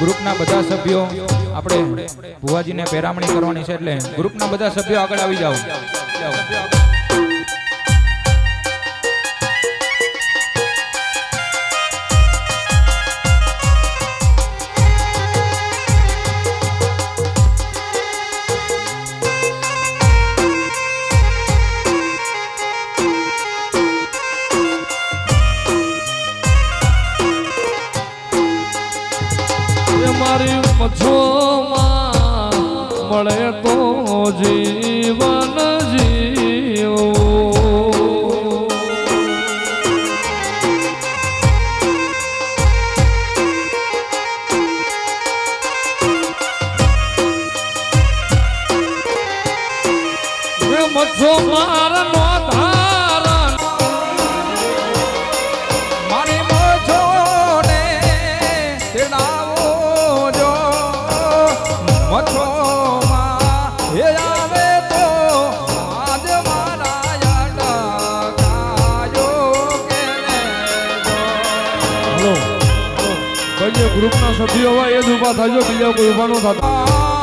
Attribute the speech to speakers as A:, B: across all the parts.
A: ગ્રુપના બધા સભ્યો આપણે ભુવાજીને પેરામણી કરવાની છે એટલે ગ્રુપના બધા સભ્યો આગળ આવી જાઓ.
B: મળે તો જીવન જીવો મછો મારનો ગ્રુપના સભ્યો હોય એ જ ઊભા થાય બીજા કોઈ ઊભા ન થતા.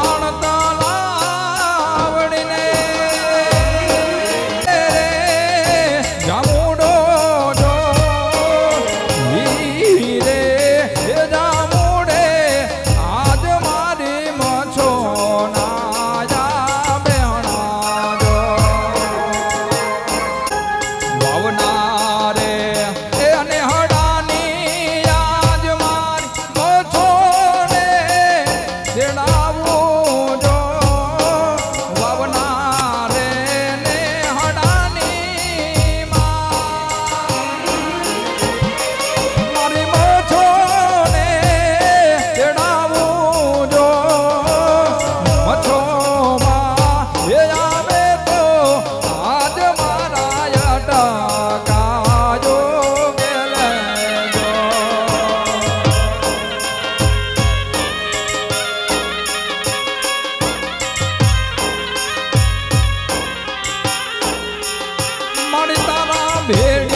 A: તારા ભેડિયામાં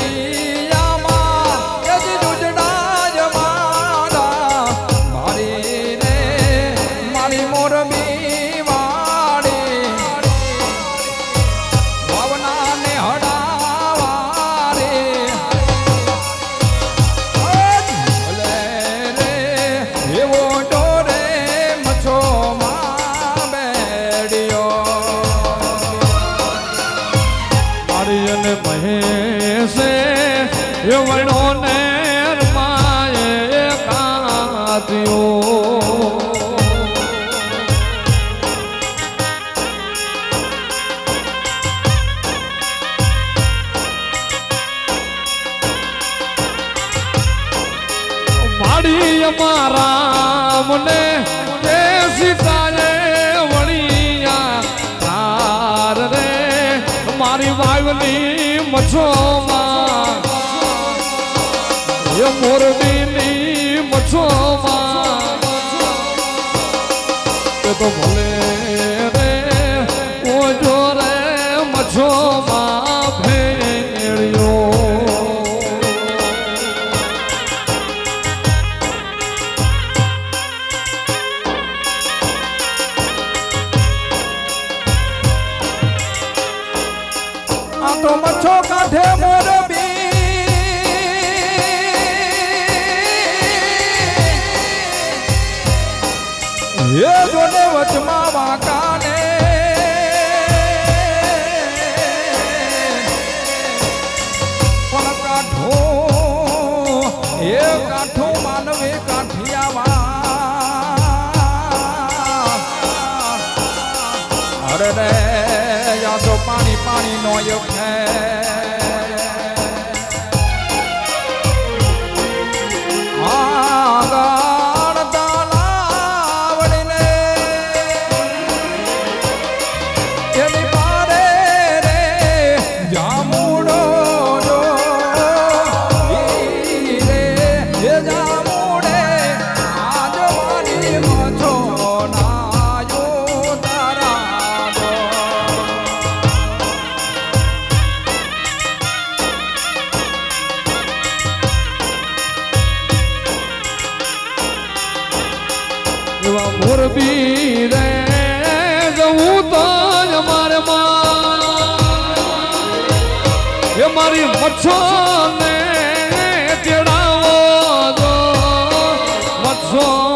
B: વણો ને માએ કાત્યો માડી અમારા મને મારી વાવની મછોમાં એ મોરબીની મછોમાં એ તો ભલે રે ઓજો રે મછોમાં ભેળ્યો
A: આ તો મચ્છો કાંઠે એ વચમાં વાંકાને. પણ કાઠો, એ કાઠો માનવે કાઠિયાવા અરે રે યા તો પાણી પાણી નો યો એ મારી
B: મચ્છો ને તેડાવો મચ્છો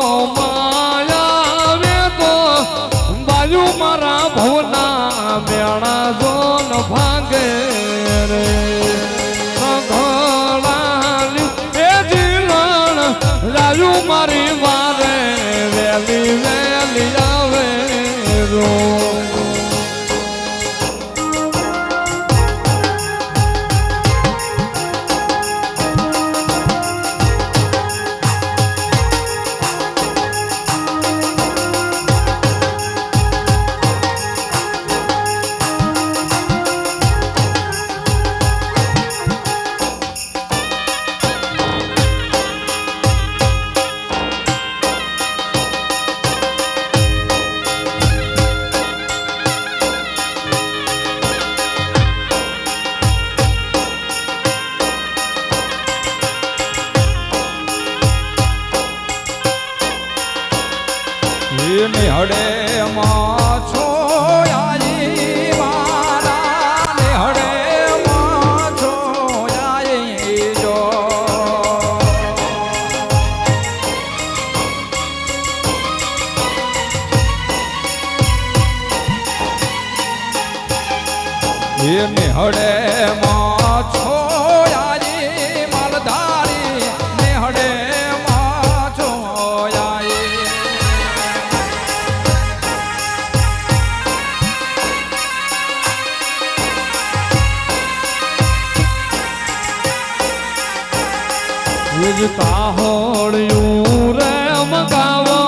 B: વિજતા હોળિયું રે મગાવો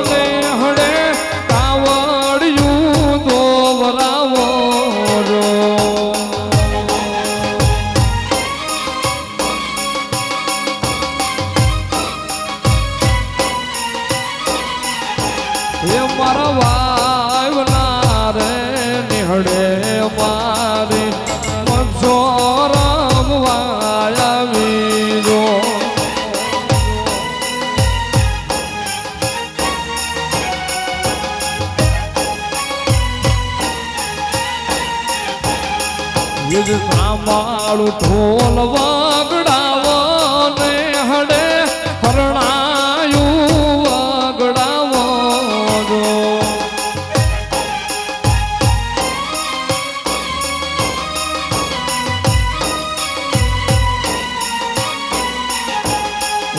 B: ને હડે કાવડિયું દોવરાવો રો વિજ સાંભળું ઢોલ વાગડાવો ને હડે હરણાયું વાગડાવો જો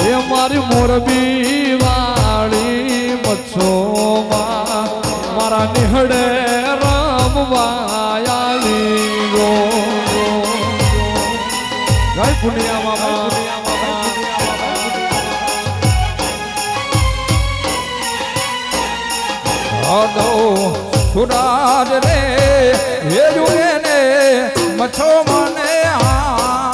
B: એ મારી મોરબી વાળી મચ્છો મારા નિહળે
A: હગો સુરાજ રે હે જુએ ને મછો મને આ.